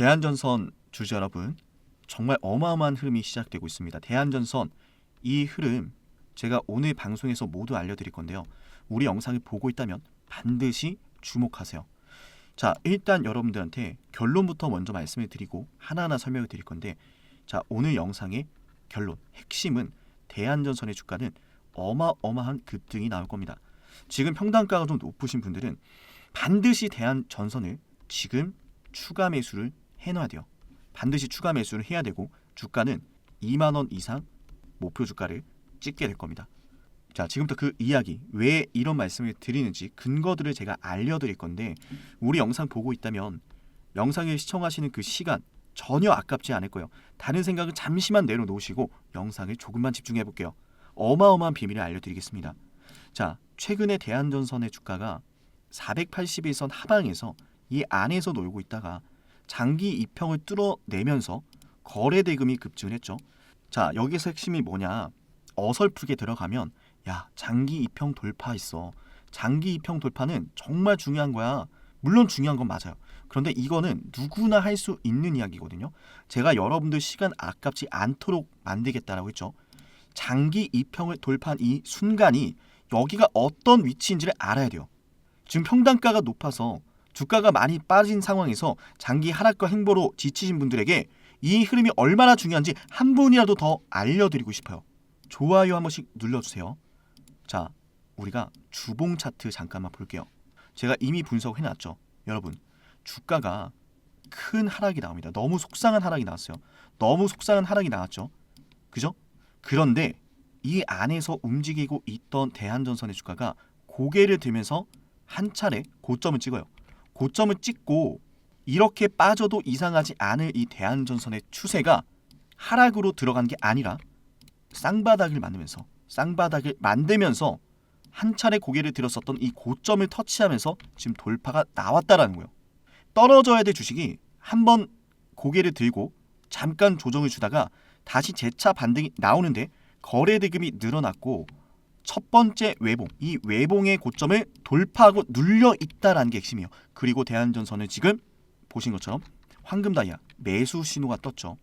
대한전선 주주 여러분, 정말 어마어마한 흐름이 시작되고 있습니다. 대한전선 이 흐름 제가 오늘 방송에서 모두 알려드릴 건데요. 우리 영상을 보고 있다면 반드시 주목하세요. 자, 일단 여러분들한테 결론부터 먼저 말씀을 드리고 하나하나 설명을 드릴 건데, 자, 오늘 영상의 결론, 핵심은 대한전선의 주가는 어마어마한 급등이 나올 겁니다. 지금 평단가가 좀 높으신 분들은 반드시 대한전선을 지금 추가 매수를 해놔야 돼요. 반드시 추가 매수를 해야 되고 주가는 2만 원 이상 목표 주가를 찍게 될 겁니다. 자, 지금부터 그 이야기 왜 이런 말씀을 드리는지 근거들을 제가 알려드릴 건데 우리 영상 보고 있다면 영상을 시청하시는 그 시간 전혀 아깝지 않을 거예요. 다른 생각은 잠시만 내려놓으시고 영상을 조금만 집중해 볼게요. 어마어마한 비밀을 알려드리겠습니다. 자, 최근에 대한전선의 주가가 481선 하방에서 이 안에서 놀고 있다가 장기 이평을 뚫어내면서 거래 대금이 급증을 했죠. 자, 여기서 핵심이 뭐냐? 어설프게 들어가면 야, 장기 이평 돌파했어. 장기 이평 돌파는 정말 중요한 거야. 물론 중요한 건 맞아요. 그런데 이거는 누구나 할 수 있는 이야기거든요. 제가 여러분들 시간 아깝지 않도록 만들겠다라고 했죠. 장기 이평을 돌파한 이 순간이 여기가 어떤 위치인지를 알아야 돼요. 지금 평단가가 높아서 주가가 많이 빠진 상황에서 장기 하락과 행보로 지치신 분들에게 이 흐름이 얼마나 중요한지 한 분이라도 더 알려드리고 싶어요. 좋아요 한 번씩 눌러주세요. 자, 우리가 주봉 차트 잠깐만 볼게요. 제가 이미 분석해놨죠. 여러분, 주가가 큰 하락이 나옵니다. 너무 속상한 하락이 나왔어요. 너무 속상한 하락이 나왔죠. 그죠? 그런데 이 안에서 움직이고 있던 대한전선의 주가가 고개를 들면서 한 차례 고점을 찍어요. 고점을 찍고 이렇게 빠져도 이상하지 않을 이 대한전선의 추세가 하락으로 들어간 게 아니라 쌍바닥을 만들면서 쌍바닥을 만들면서 한 차례 고개를 들었었던 이 고점을 터치하면서 지금 돌파가 나왔다라는 거예요. 떨어져야 될 주식이 한번 고개를 들고 잠깐 조정을 주다가 다시 재차 반등이 나오는데 거래 대금이 늘어났고 첫 번째 외봉, 이 외봉의 고점을 돌파하고 눌려 있다라는 게 핵심이에요. 그리고 대한전선은 지금 보신 것처럼 황금 다이아 매수 신호가 떴죠.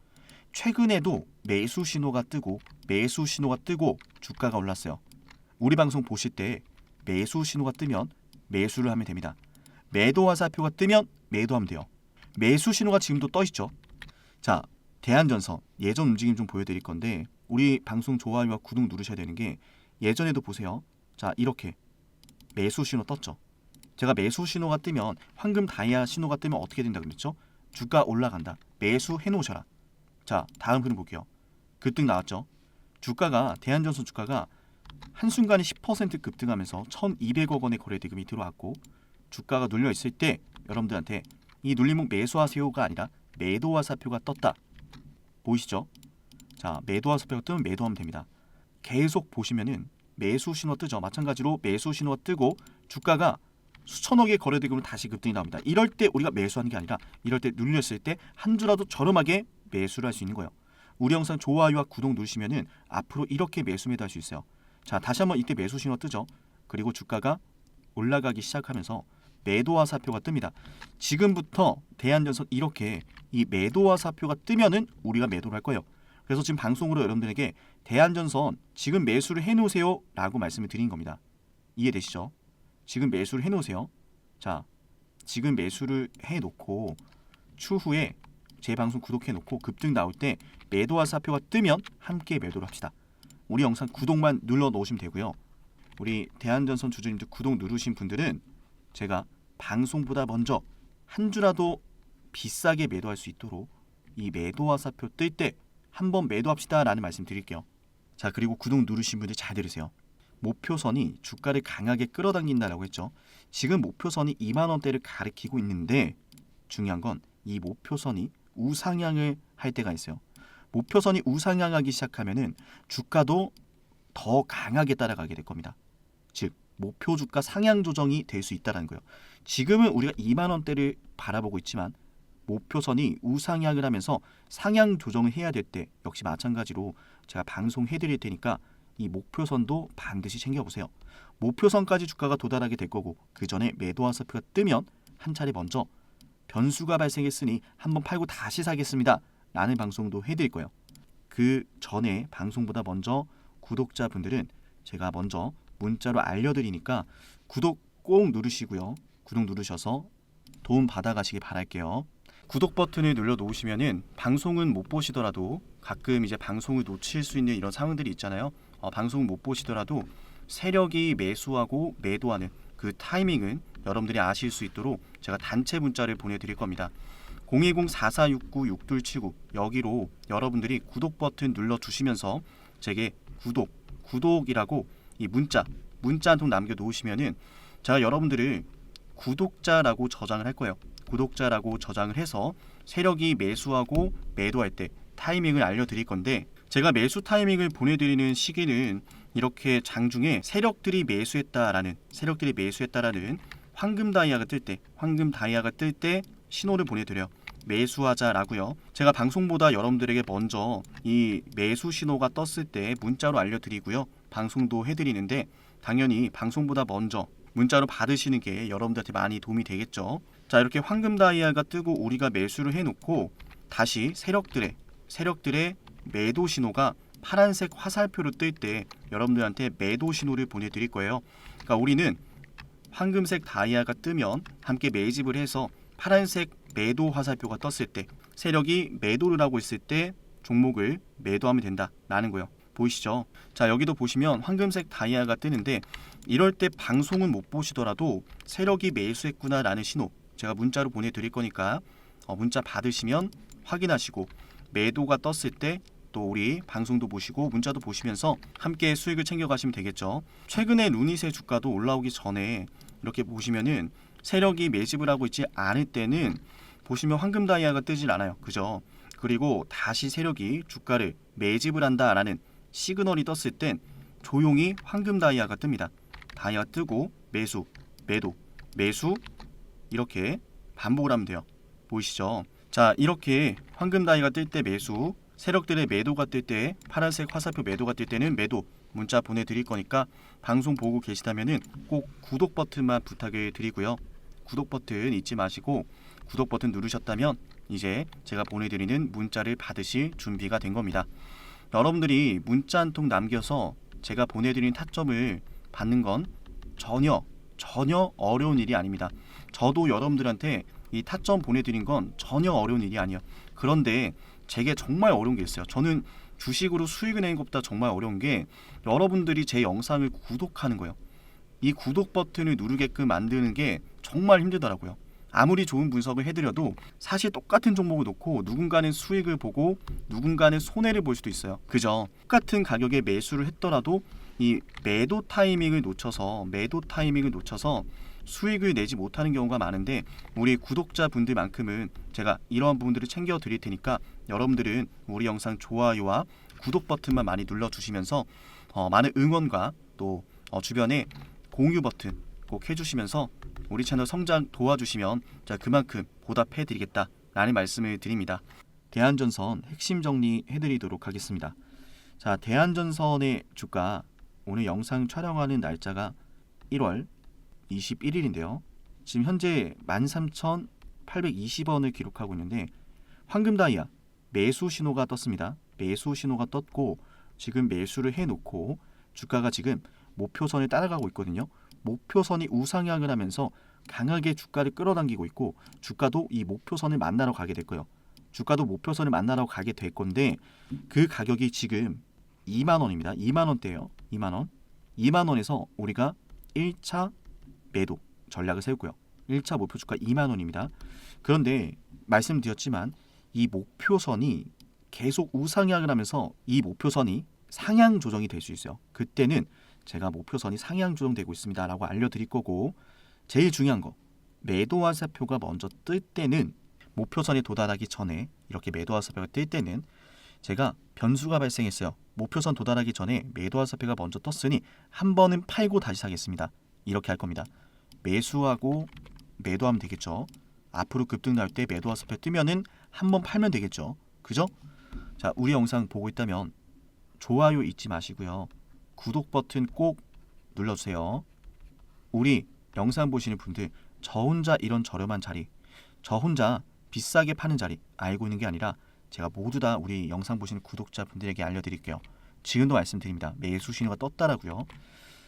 최근에도 매수 신호가 뜨고 매수 신호가 뜨고 주가가 올랐어요. 우리 방송 보실 때 매수 신호가 뜨면 매수를 하면 됩니다. 매도 화살표가 뜨면 매도하면 돼요. 매수 신호가 지금도 떠 있죠. 자, 대한전선 예전 움직임 좀 보여드릴 건데 우리 방송 좋아요와 구독 누르셔야 되는 게 예전에도 보세요. 자, 이렇게 매수 신호 떴죠. 제가 매수 신호가 뜨면 황금 다이아 신호가 뜨면 어떻게 된다 그랬죠? 주가 올라간다. 매수 해놓으셔라. 자, 다음 흐름 볼게요. 급등 나왔죠. 주가가 대한전선 주가가 한순간에 10% 급등하면서 1,200억 원의 거래 대금이 들어왔고 주가가 눌려 있을 때 여러분들한테 이 눌림목 매수하세요가 아니라 매도화사표가 떴다. 보이시죠? 자, 매도화사표가 뜨면 매도하면 됩니다. 계속 보시면은 매수 신호 뜨죠. 마찬가지로 매수 신호가 뜨고 주가가 수천억의 거래 대금으로 다시 급등이 나옵니다. 이럴 때 우리가 매수하는 게 아니라 이럴 때 눌렸을 때 한 주라도 저렴하게 매수를 할 수 있는 거예요. 우리 영상 좋아요와 구독 누르시면은 앞으로 이렇게 매수 매도 할 수 있어요. 자, 다시 한번 이때 매수 신호 뜨죠. 그리고 주가가 올라가기 시작하면서 매도화 사표가 뜹니다. 지금부터 대한전선 이렇게 이 매도화 사표가 뜨면은 우리가 매도를 할 거예요. 그래서 지금 방송으로 여러분들에게 대한전선 지금 매수를 해놓으세요 라고 말씀을 드린 겁니다. 이해되시죠? 지금 매수를 해놓으세요. 자, 지금 매수를 해놓고 추후에 제 방송 구독해놓고 급등 나올 때 매도화 사표가 뜨면 함께 매도를 합시다. 우리 영상 구독만 눌러 놓으시면 되고요. 우리 대한전선 주주님들 구독 누르신 분들은 제가 방송보다 먼저 한 주라도 비싸게 매도할 수 있도록 이 매도화 사표 뜰 때 한번 매도합시다라는 말씀 드릴게요. 자 그리고 구독 누르신 분들 잘 들으세요. 목표선이 주가를 강하게 끌어당긴다라고 했죠. 지금 목표선이 2만 원대를 가리키고 있는데 중요한 건 이 목표선이 우상향을 할 때가 있어요. 목표선이 우상향하기 시작하면은 주가도 더 강하게 따라가게 될 겁니다. 즉 목표 주가 상향 조정이 될 수 있다라는 거예요. 지금은 우리가 2만 원대를 바라보고 있지만 목표선이 우상향을 하면서 상향 조정을 해야 될 때 역시 마찬가지로 제가 방송해 드릴 테니까 이 목표선도 반드시 챙겨 보세요. 목표선까지 주가가 도달하게 될 거고 그 전에 매도와 서표가 뜨면 한 차례 먼저 변수가 발생했으니 한번 팔고 다시 사겠습니다. 라는 방송도 해드릴 거예요. 그 전에 방송보다 먼저 구독자분들은 제가 먼저 문자로 알려드리니까 구독 꼭 누르시고요. 구독 누르셔서 도움 받아가시기 바랄게요. 구독 버튼을 눌러 놓으시면은 방송은 못 보시더라도 가끔 이제 방송을 놓칠 수 있는 이런 상황들이 있잖아요. 어, 방송 못 보시더라도 세력이 매수하고 매도하는 그 타이밍은 여러분들이 아실 수 있도록 제가 단체 문자를 보내드릴 겁니다. 010-4469-6279 여기로 여러분들이 구독 버튼 눌러 주시면서 제게 구독, 구독이라고 이 문자, 문자 한 통 남겨 놓으시면은 제가 여러분들을 구독자라고 저장을 할 거예요. 구독자라고 저장을 해서 세력이 매수하고 매도할 때 타이밍을 알려드릴 건데 제가 매수 타이밍을 보내드리는 시기는 이렇게 장중에 세력들이 매수했다라는 세력들이 매수했다라는 황금 다이아가 뜰 때 황금 다이아가 뜰 때 신호를 보내드려요. 매수하자라고요. 제가 방송보다 여러분들에게 먼저 이 매수 신호가 떴을 때 문자로 알려드리고요. 방송도 해드리는데 당연히 방송보다 먼저 문자로 받으시는 게 여러분들한테 많이 도움이 되겠죠. 자 이렇게 황금 다이아가 뜨고 우리가 매수를 해놓고 다시 세력들의 세력들의 매도 신호가 파란색 화살표로 뜰 때 여러분들한테 매도 신호를 보내드릴 거예요. 그러니까 우리는 황금색 다이아가 뜨면 함께 매집을 해서 파란색 매도 화살표가 떴을 때 세력이 매도를 하고 있을 때 종목을 매도하면 된다라는 거예요. 보이시죠? 자 여기도 보시면 황금색 다이아가 뜨는데 이럴 때 방송은 못 보시더라도 세력이 매수했구나 라는 신호 제가 문자로 보내드릴 거니까 어, 문자 받으시면 확인하시고 매도가 떴을 때 또 우리 방송도 보시고 문자도 보시면서 함께 수익을 챙겨가시면 되겠죠. 최근에 루닛의 주가도 올라오기 전에 이렇게 보시면은 세력이 매집을 하고 있지 않을 때는 보시면 황금 다이아가 뜨질 않아요. 그죠? 그리고 다시 세력이 주가를 매집을 한다라는 시그널이 떴을 땐 조용히 황금 다이아가 뜹니다. 다이아 뜨고 매수, 매도, 매수 이렇게 반복을 하면 돼요. 보이시죠? 자, 이렇게 황금 다이가 뜰 때 매수, 세력들의 매도가 뜰 때 파란색 화살표 매도가 뜰 때는 매도 문자 보내드릴 거니까 방송 보고 계시다면은 꼭 구독 버튼만 부탁을 드리고요. 구독 버튼 잊지 마시고 구독 버튼 누르셨다면 이제 제가 보내드리는 문자를 받으실 준비가 된 겁니다. 여러분들이 문자 한 통 남겨서 제가 보내드린 타점을 받는 건 전혀 전혀 어려운 일이 아닙니다. 저도 여러분들한테 이 타점 보내드린 건 전혀 어려운 일이 아니에요. 그런데 제게 정말 어려운 게 있어요. 저는 주식으로 수익을 내는 것보다 정말 어려운 게 여러분들이 제 영상을 구독하는 거예요. 이 구독 버튼을 누르게끔 만드는 게 정말 힘들더라고요. 아무리 좋은 분석을 해드려도 사실 똑같은 종목을 놓고 누군가는 수익을 보고 누군가는 손해를 볼 수도 있어요. 그죠? 똑같은 가격에 매수를 했더라도 이 매도 타이밍을 놓쳐서 매도 타이밍을 놓쳐서 수익을 내지 못하는 경우가 많은데 우리 구독자분들만큼은 제가 이러한 부분들을 챙겨 드릴 테니까 여러분들은 우리 영상 좋아요와 구독 버튼만 많이 눌러 주시면서 어, 많은 응원과 또 어, 주변에 공유 버튼 꼭 해주시면서 우리 채널 성장 도와주시면 제가 그만큼 보답해 드리겠다라는 말씀을 드립니다. 대한전선 핵심 정리해 드리도록 하겠습니다. 자, 대한전선의 주가 오늘 영상 촬영하는 날짜가 1월 21일인데요. 지금 현재 13,820원을 기록하고 있는데 황금 다이아 매수 신호가 떴습니다. 매수 신호가 떴고 지금 매수를 해 놓고 주가가 지금 목표선을 따라가고 있거든요. 목표선이 우상향을 하면서 강하게 주가를 끌어당기고 있고 주가도 이 목표선을 만나러 가게 될 거예요. 주가도 목표선을 만나러 가게 될 건데 그 가격이 지금 2만 원입니다. 2만 원대예요. 2만 원. 2만 원에서 우리가 1차 매도 전략을 세우고요. 1차 목표 주가 2만 원입니다. 그런데 말씀드렸지만 이 목표선이 계속 우상향을 하면서 이 목표선이 상향 조정이 될 수 있어요. 그때는 제가 목표선이 상향 조정되고 있습니다라고 알려드릴 거고 제일 중요한 거 매도 화살표가 먼저 뜰 때는 목표선에 도달하기 전에 이렇게 매도 화살표가 뜰 때는 제가 변수가 발생했어요. 목표선 도달하기 전에 매도 화살표가 먼저 떴으니 한 번은 팔고 다시 사겠습니다. 이렇게 할 겁니다. 매수하고 매도하면 되겠죠. 앞으로 급등 나올 때 매도 화살표 뜨면은 한 번 팔면 되겠죠. 그죠? 자, 우리 영상 보고 있다면 좋아요 잊지 마시고요. 구독 버튼 꼭 눌러주세요. 우리 영상 보시는 분들 저 혼자 이런 저렴한 자리 저 혼자 비싸게 파는 자리 알고 있는 게 아니라 제가 모두 다 우리 영상 보시는 구독자분들에게 알려드릴게요. 지금도 말씀드립니다. 매수 신호가 떴다라고요.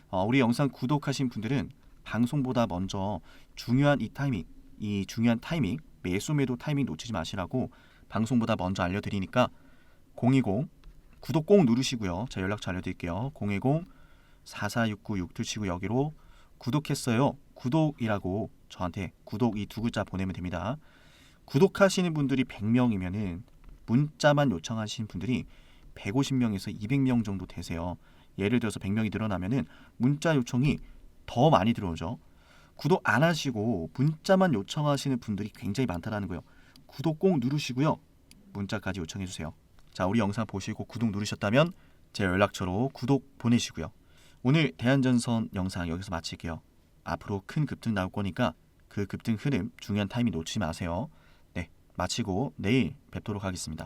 어, 우리 영상 구독하신 분들은 방송보다 먼저 중요한 이 타이밍, 이 중요한 타이밍, 매수 매도 타이밍 놓치지 마시라고 방송보다 먼저 알려드리니까 020 구독 꼭 누르시고요. 제 연락처 알려드릴게요. 010 4469-6279 여기로 구독했어요. 구독이라고 저한테 구독 이 두 글자 보내면 됩니다. 구독하시는 분들이 100명이면은 문자만 요청하시는 분들이 150명에서 200명 정도 되세요. 예를 들어서 100명이 늘어나면은 문자 요청이 더 많이 들어오죠. 구독 안 하시고 문자만 요청하시는 분들이 굉장히 많다라는 거예요. 구독 꼭 누르시고요. 문자까지 요청해 주세요. 자, 우리 영상 보시고 구독 누르셨다면 제 연락처로 구독 보내시고요. 오늘 대한전선 영상 여기서 마칠게요. 앞으로 큰 급등 나올 거니까 그 급등 흐름 중요한 타이밍 놓치지 마세요. 네, 마치고 내일 뵙도록 하겠습니다.